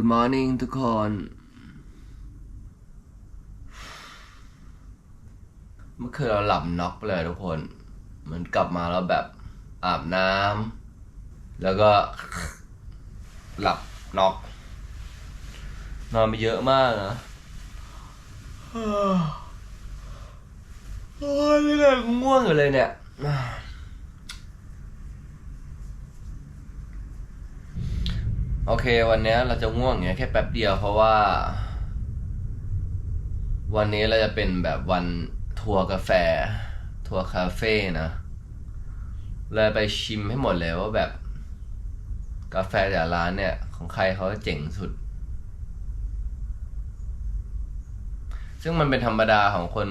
Good morning ทุกคน เมื่อคืนเราหลับน็อกไปเลยทุกคนเหมือนกลับมาแล้วแบบอาบน้ำแล้วก็หลับน็อก นอนไปเยอะมากนะโอ้ยไม่เลยง่วงอยู่เลยเนี่ย โอเค วันนี้เราจะง่วงเงี้ยแค่แป๊บเดียวเพราะว่า วันนี้เราจะเป็นแบบวันทัวร์กาแฟ ทัวร์คาเฟ่นะเลยไปชิมให้หมดเลยว่าแบบ กาแฟแต่ร้านเนี่ย ของใครเขาเจ๋งสุด ซึ่งมันเป็นธรรมดาของคน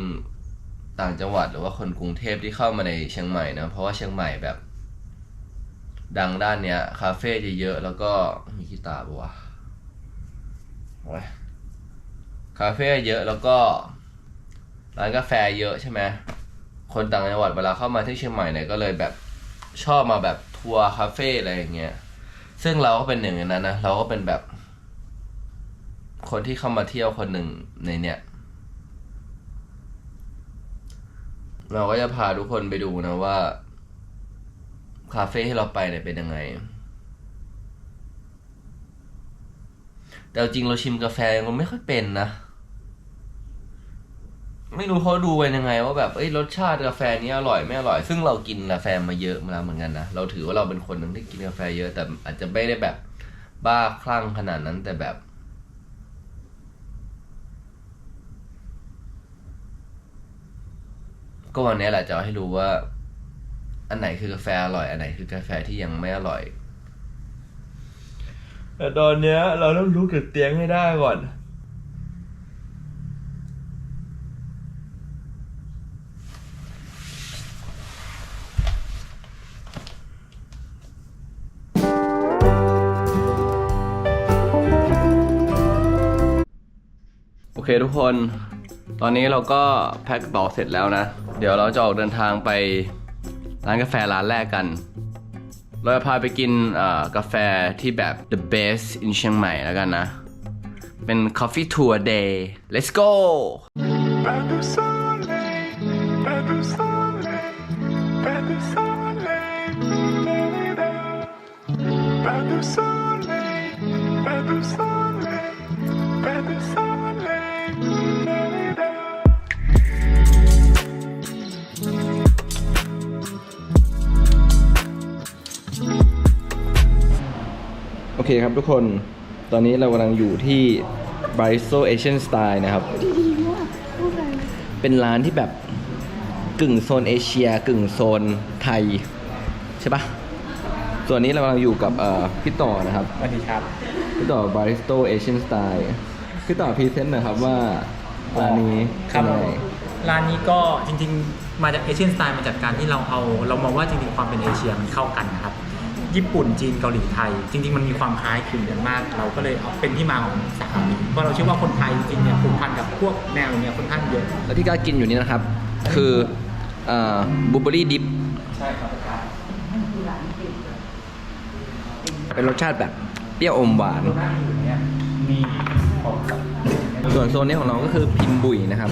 ต่างจังหวัดหรือว่าคนกรุงเทพที่เข้ามาในเชียงใหม่นะเพราะว่าเชียงใหม่แบบ ดังด้านเนี้ย คาเฟ่จะเยอะแล้วก็มีกีตาปะวะโอ้ยคาเฟ่เยอะแล้วก็ร้านกาแฟเยอะใช่ไหมคนต่างจังหวัดเวลาเข้ามาที่เชียงใหม่เนี่ยก็เลยแบบชอบมาแบบทัวร์คาเฟ่อะไรอย่างเงี้ย ซึ่งเราก็เป็นหนึ่งในนั้นนะเราก็เป็นแบบ คนที่เข้ามาเที่ยวคนหนึ่งในเนี้ยเราก็จะพาทุกคนไปดูนะว่า คาเฟ่ที่เราไปเนี่ยเป็นยังไง แต่จริงเราชิมกาแฟมันไม่ค่อยเป็นนะ ไม่รู้เขาดูกันยังไง ว่าแบบเอ้ยรสชาติกาแฟนี้อร่อยไม่อร่อย ซึ่งเรากินกาแฟมาเยอะมาแล้วเหมือนกันนะ เราถือว่าเราเป็นคนหนึ่งที่กินกาแฟเยอะ แต่อาจจะไม่ได้แบบบ้าคลั่งขนาดนั้นแต่แบบก็วันนี้แหละจะให้รู้ว่า อันไหนคือกาแฟอร่อย อันไหนคือกาแฟที่ยังไม่อร่อย แต่ตอนเนี้ย เราต้องลุกจากเตียงให้ได้ก่อน โอเคทุกคน ตอนนี้เราก็แพ็คกระเป๋าเสร็จแล้วนะ เดี๋ยวเราจะออกเดินทางไป ร้านกาแฟร้านแรกกัน เราจะพาไปกินกาแฟที่แบบ the best in เชียงใหม่แล้วกันนะ เป็น coffee tour day let's go Pas เคครับทุกคน ตอนนี้เรากำลังอยู่ที่ b r i s o Asian Style นะครับ เป็นร้านที่แบบกึ่งโซนเอเชีย กึ่งโซนไทย ใช่ปะส่วนนี้เรากำลังอยู่กับเอ่อพี่ต่อนะครับ สวัสดีครับ พี่ต่อ b r i s o Asian Style พี่ต่อพรีเซนต์หน่อยครับว่าร้านนี้ครัเป็นบยังไง ร้านนี้ก็จริงๆ มาจากเอเชียนสไตล์มาจากการที่เราเอา เรามองว่าจริงๆ ความเป็นเอเชียมันเข้ากันนะครับ ญี่ปุ่นจีนเกาหลีไทย จริง ๆ มันมีความคล้ายคลึงกันมาก เราก็เลยเอาเป็นที่มาของสาขานี้เพราะเราเชื่อว่าคนไทยจริงๆเนี่ยผูกพันกับพวกแนวอย่างเงี้ยค่อนข้างเยอะแล้วที่กล้ากินอยู่นี่นะครับ คือบูเบอรี่ดิฟใช่ครับเป็นรสชาติแบบเปรี้ยวอมหวานตรงหน้าอยู่เนี่ยมีของกับส่วนโซนนี้ของเราก็คือพิมพ์บุยนะครับ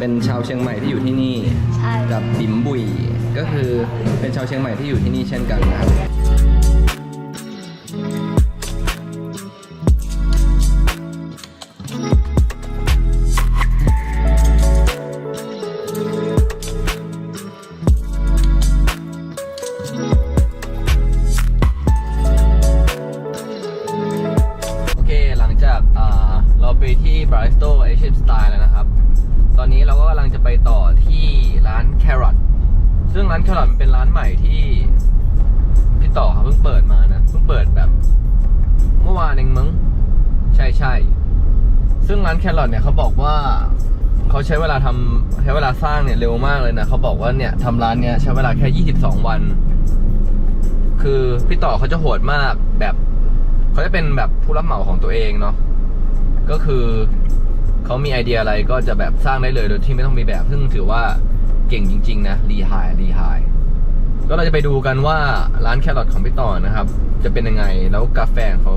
เป็นชาวเชียงใหม่ที่อยู่ที่นี่ ใช่ กับบิมบุยก็คือเป็นชาวเชียงใหม่ที่อยู่ที่นี่เช่นกันนะครับ งร้าน Carrot เนี่ยเขาบอกว่าเขาใช้เวลาทำใช้เวลาสร้างเนี่ยเร็วมากเลยนะเขาบอกว่าเนี่ยทำร้านเนี่ยใช้เวลาแค่ 22 วัน คือพี่ต่อเขาจะโหดมากแบบเขาจะเป็นแบบผู้รับเหมาของตัวเองเนาะก็คือเขามีไอเดียอะไรก็จะแบบสร้างได้เลยโดยที่ไม่ต้องมีแบบ ซึ่งถือว่าเก่งจริง ๆ นะรีไฮรีไฮก็เราจะไปดูกันว่าร้านแครอทของพี่ต่อนะครับ จะเป็นยังไงแล้วกาแฟเขา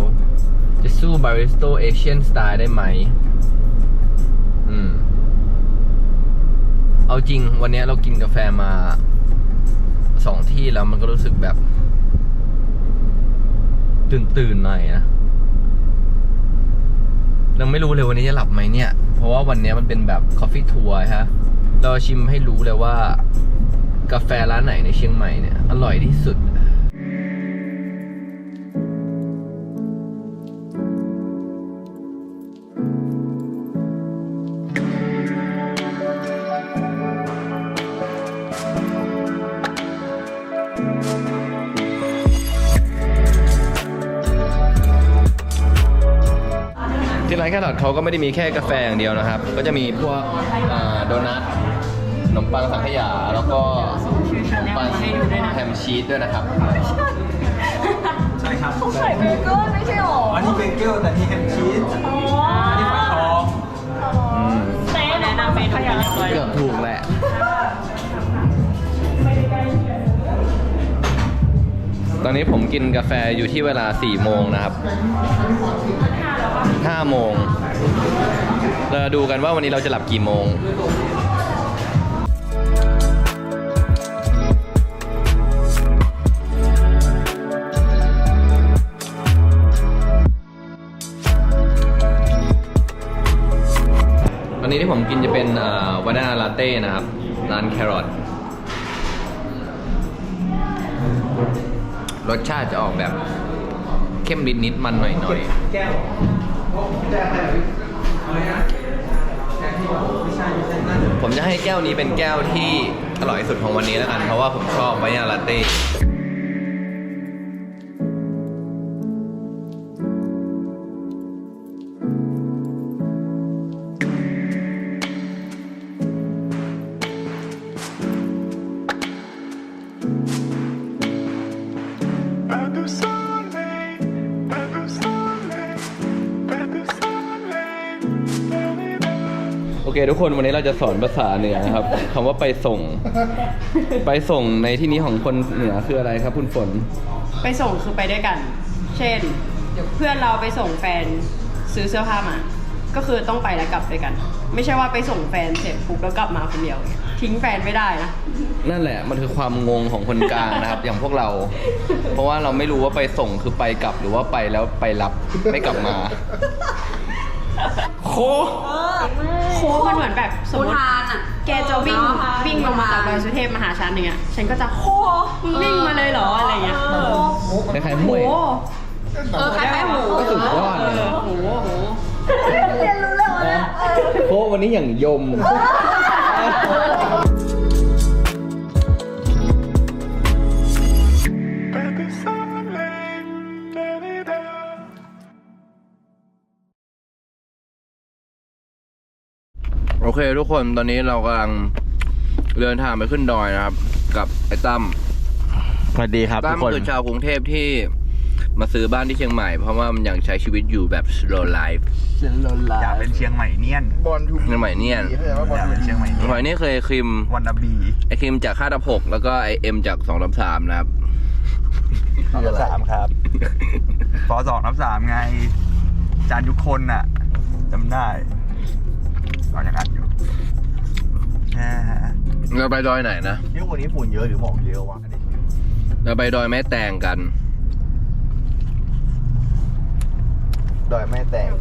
จะสู้บาริสโตเอเชียนสไตล์ได้ไหม อืม เอาจริงวันนี้เรากินกาแฟมาสองที่แล้วมันก็รู้สึกแบบ ตื่นตื่นๆหน่อยนะยังไม่รู้เลยวันนี้จะหลับไหมเนี่ย เพราะว่าวันนี้มันเป็นแบบคอฟฟี่ทัวร์ฮะ เราชิมให้รู้เลยว่า กาแฟร้านไหนในเชียงใหม่เนี่ย อร่อยที่สุด ร้านแครอทเขาก็ไม่ได้มีแค่กาแฟอย่างเดียวนะครับ ก็จะมีพวกอ่าโดนัทขนมปังสังขยา แล้วก็ขนมปังแฮมชีสด้วยนะครับใช่ครับ ใส่เบเกอร์ไม่ใช่หรออันนี้เบเกิลแต่นี่แฮมชีสอ๋ออันนี้ฝอยทองอืมเต้แนะนำเมนูเรียบร้อยเกือบถูกแหละ ตอนนี้ผมกินกาแฟอยู่ที่เวลา 4 โมงนะครับ5โมงเราดูกันว่าวันนี้เราจะหลับกี่โมงวันนี้ที่ผมกินจะเป็นวานาลาเต้นะครับ ร้านแครอท รสชาติจะออกแบบเข้มนิดๆมันหน่อยแก้วอะไรนะไม่ใช่ไม่ใช่นั่นๆผมจะให้แก้วนี้เป็นแก้วที่อร่อยสุดของวันนี้แล้วกัน เพราะว่าผมชอบไวนาลาเต้ เคทุกคนวันนี้เราจะสอนภาษาเหนือนะครับคำว่าไปส่ง ไปส่งในที่นี้ของคนเหนือคืออะไรครับ คุณฝน ไปส่งคือไปด้วยกัน เช่น เพื่อนเราไปส่งแฟนซื้อเสื้อผ้ามา ก็คือต้องไปแล้วกลับด้วยกัน ไม่ใช่ว่าไปส่งแฟนเสร็จปุ๊บแล้วกลับมาคนเดียวทิ้งแฟนไม่ได้นะ นั่นแหละมันคือความงงของคนกลางนะครับ อย่างพวกเรา เพราะว่าเราไม่รู้ว่าไปส่งคือไปกลับหรือว่าไปแล้วไปรับไม่กลับมา โคโค้งมันเหมือนแบบสมมติอุทานอะแกจะวิ่งเออวิ่งลงมาจากดอยสุเทพมาหาฉันอย่างเงี้ยฉันก็จะโค้มึงวิ่งมาเลยเหรออะไรเงี้ยคล้ายๆโหห้วยเออคล้ายๆหมูก็สุดยอดเอเลยอโหโหเรียนรู้เลยวันนี้โควันนี้อย่างยม Pas de soleil, โอเคทุกคนตอนนี้เรากำลังเดินทางไปขึ้นดอยนะครับ กับไอ้ตั้มสวัสดีครับตั้ทุมกคน คือชาวกรุงเทพที่มาซื้อบ้านที่เชียงใหม่ เพราะว่ามันอยากใช้ชีวิตอยู่แบบ slow life อยากเป็นเชียงใหม่เนียนบอลทูเชียงใหม่เนี่ยอยากเป็นเชียงใหม่เนีหอยยนนี่เคยคิมวันนาบีไอคิมจากค่าตะพกแล้วก็ไอเอ็มจากสองทับสามนะครับสองสามครับฟอสองนับสามไง จานยุคคนน่ะจำได้ เรายังอัดอยู่แหมเราไปดอยไหนนะนี่วันนี้ฝุ่นเยอะหรือหมอกเยอะวะเราไปดอยแม่แตงกัน ดอยแม่แตง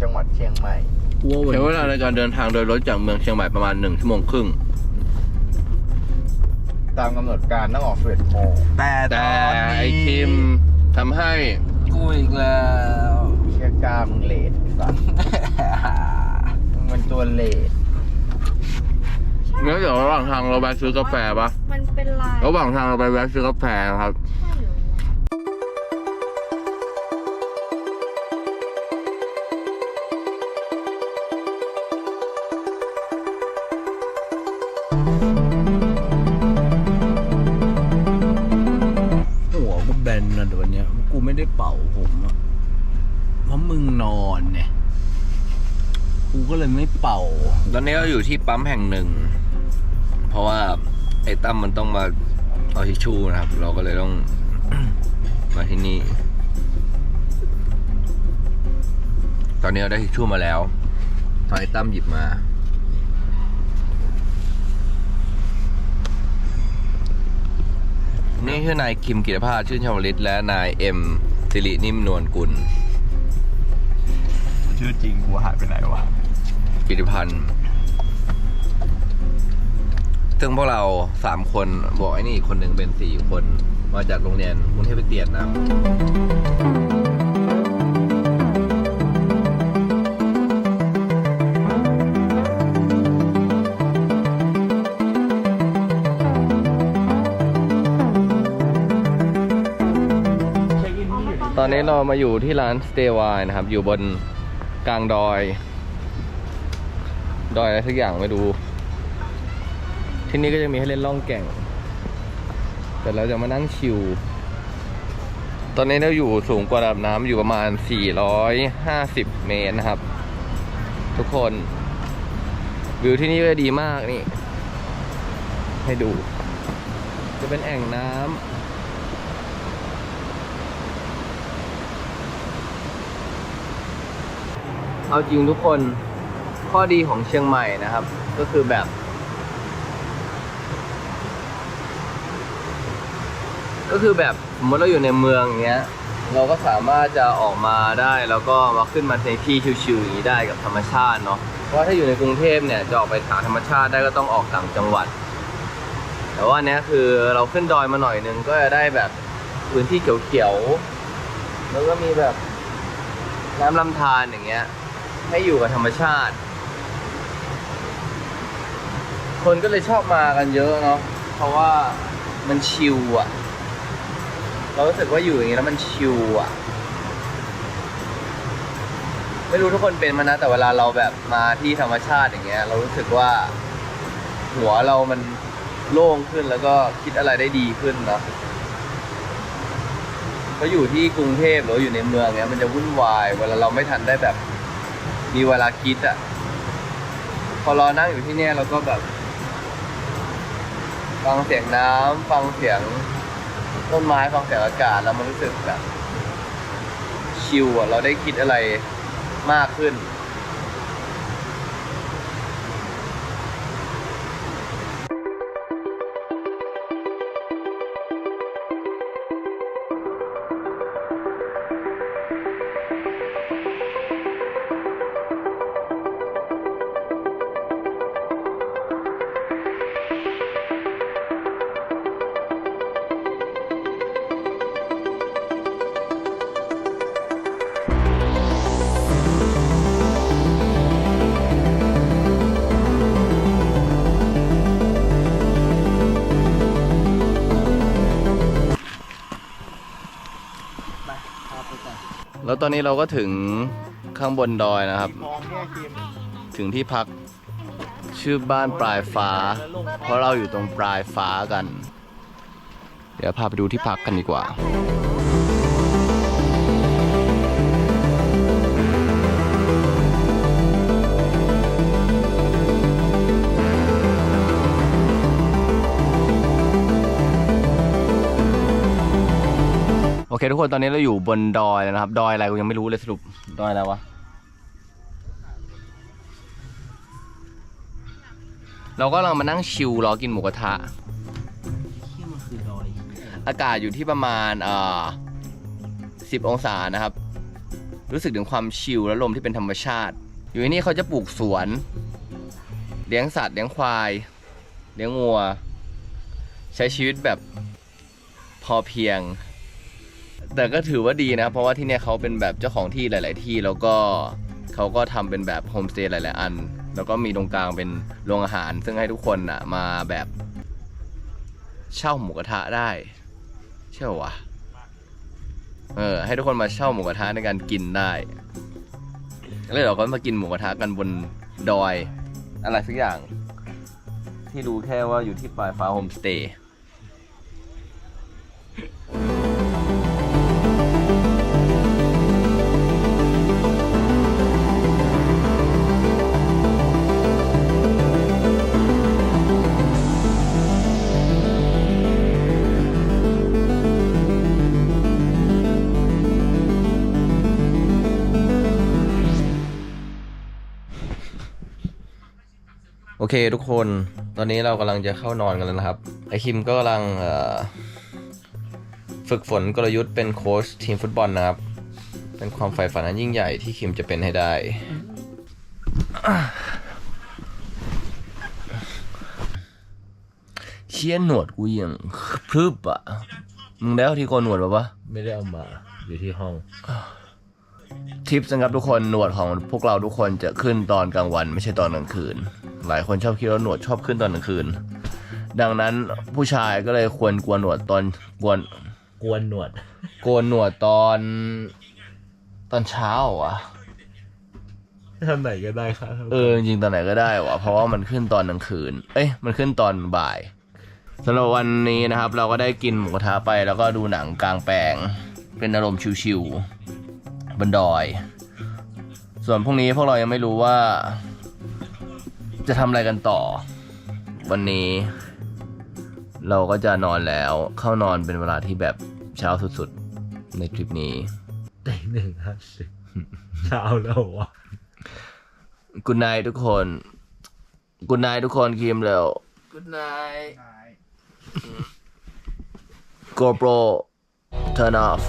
จังหวัดเชียงใหม่ใช้เวลาในการเดินทางโดยรถจากเมืองเชียงใหม่ประมาณหนึ่งชั่วโมงครึ่ง ตามกำหนดการต้องออกสิบเอ็ดโมงแต่ตแต่อนนี้ไอคิมทำให้กูอีกแล้ว เชียกล้ามึงเลดสัส มึงเป็นตัวเลดแล้วเดี๋ยวระหว่างทางเราไปซื้อกาแฟปะมันเป็นลายระหว่างทางเราไปแวะซื้อกาแฟนะครับ กูก็เลยไม่เป่า ตอนนี้เราอยู่ที่ปั๊มแห่งหนึ่ง เพราะว่าไอ้ตั้มมันต้องมาเอาทิชชู่นะครับ เราก็เลยต้อง มาที่นี่อนนี้เราได้ทิชชู่มาแล้วตอนนี้ตั้มหยิบมานี่คือนายคิมกิตภาสชื่นชาวลิตและนายเอ็มสิรินิ่มนวลกุล ชื่อจริงกูหายไปไหนวะ กิติพันธ์ซึ่งพวกเราสามคนบอกไอ้นี่อีกคนหนึ่งเป็นสี่คน มาจากโรงเรียนกรุงเทพคริสเตียนนะครับตอนนี้เรามาอยู่ที่ร้าน Stay Wine นะครับ อยู่บนกลางดอย ดอยอะไรสักอย่างไม่ดู ที่นี่ก็จะมีให้เล่นล่องแก่ง แต่เราจะมานั่งชิลตอนนี้เราอยู่สูงกว่าระดับน้ำอยู่ประมาณ 450 เมตรนะครับ ทุกคน วิวที่นี่ก็ดีมากนี่ ให้ดู จะเป็นแอ่งน้ำเอาจริงทุกคน ข้อดีของเชียงใหม่นะครับ ก็คือแบบ ก็คือแบบสมมติเราอยู่ในเมืองอย่างเงี้ย เราก็สามารถจะออกมาได้แล้วก็มาขึ้นมาในที่ชิวๆอย่างนี้ได้กับธรรมชาติเนาะเพราะว่าถ้าอยู่ในกรุงเทพเนี่ยจะออกไปหาธรรมชาติได้ก็ต้องออกต่างจังหวัด แต่ว่าเนี้ยคือเราขึ้นดอยมาหน่อยนึงก็จะได้แบบพื้นที่เขียวๆแล้วก็มีแบบน้ำลำธารอย่างเงี้ยให้อยู่กับธรรมชาติ คนก็เลยชอบมากันเยอะเนาะเพราะว่ามันชิลอะเรารู้สึกว่าอยู่อย่างนี้แล้วมันชิลอะไม่รู้ทุกคนเป็นมานะ แต่เวลาเราแบบมาที่ธรรมชาติอย่างเงี้ย เรารู้สึกว่า หัวเรามันโล่งขึ้นแล้วก็คิดอะไรได้ดีขึ้นเนาะก็อยู่ที่กรุงเทพหรืออยู่ในเมืองเนี้ยมันจะวุ่นวายเวลาเราไม่ทันได้แบบ มีเวลาคิดอะพอเรานั่งอยู่ที่เนี่ยเราก็แบบ ฟังเสียงน้ำฟังเสียงต้นไม้ฟังเสียงอากาศแล้วมันรู้สึกแบบชิลอะเราได้คิดอะไรมากขึ้น ตอนนี้เราก็ถึงข้างบนดอยนะครับ ถึงที่พักชื่อบ้านปลายฟ้า เพราะเราอยู่ตรงปลายฟ้ากัน เดี๋ยวพาไปดูที่พักกันดีกว่า เคทุกคนตอนนี้เราอยู่บนดอยนะครับ ดอยอะไรกูยังไม่รู้เลยสรุปดอยอะไรวะเราก็ลังมานั่งชิลรอกินหมูกระทะ อากาศอยู่ที่ประมาณเอ่อสิบองศานะครับ รู้สึกถึงความชิลและลมที่เป็นธรรมชาติ อยู่ที่นี่เขาจะปลูกสวน เลี้ยงสัตว์เลี้ยงควาย เลี้ยงวัว ใช้ชีวิตแบบพอเพียง แต่ก็ถือว่าดีนะ เพราะว่าที่เนี่ยเขาเป็นแบบเจ้าของที่หลาย ๆ ที่แล้วก็เขาก็ทำเป็นแบบโฮมสเตย์หลาย ๆ อัน แล้วก็มีตรงกลางเป็นโรงอาหาร ซึ่งให้ทุกคนอะมาแบบเช่าหมูกระทะได้ใช่ปะวะเออให้ทุกคนมาเช่าหมูกระทะในการกินได้แล้วเราก็มากินหมูกระทะกันบนดอย อะไรสักอย่าง ที่รู้แค่ว่าอยู่ที่ปลายฟ้าโฮมสเตย์ โอเคทุกคนตอนนี้เรากำลังจะเข้านอนกันแล้วนะครับ ไอคิมก็กำลังฝึกฝนกลยุทธ์เป็นโค้ชทีมฟุตบอลนะครับ เป็นความใฝ่ฝันอันยิ่งใหญ่ที่คิมจะเป็นให้ได้ เชี่ยหนวดกูยังพรึบอะมึงได้เอาที่โกนหนวดมาปะไม่ได้เอามา อยู่ที่ห้อง ทิปส์นะครับทุกคนหนวดของพวกเราทุกคนจะขึ้นตอนกลางวัน ไม่ใช่ตอนกลางคืน หลายคนชอบคิดว่าหนวดชอบขึ้นตอนกลางคืน ดังนั้นผู้ชายก็เลยควรกวนหนวดตอนกวนกวนหนวดโกนหนวดตอนตอนเช้าอะทำไหนก็ได้ครับเออจริงๆตอนไหนก็ได้วะเพราะว่ามันขึ้นตอนกลางคืน เอ้ยมันขึ้นตอนบ่ายสำหรับวันนี้นะครับ เราก็ได้กินหมูกระทะไปแล้วก็ดูหนังกลางแปลง เป็นอารมณ์ชิวๆ บนดอย ส่วนพรุ่งนี้พวกเรายังไม่รู้ว่า จะทำอะไรกันต่อ วันนี้ เราก็จะนอนแล้วเข้านอนเป็นเวลาที่แบบเช้าสุดๆ ในทริปนี้ตีหนึ่งห้าสิบเช้าแล้ววะกุณนายทุกคนกุณนายทุกคนคิมเร็วกุณนาย GoPro turn off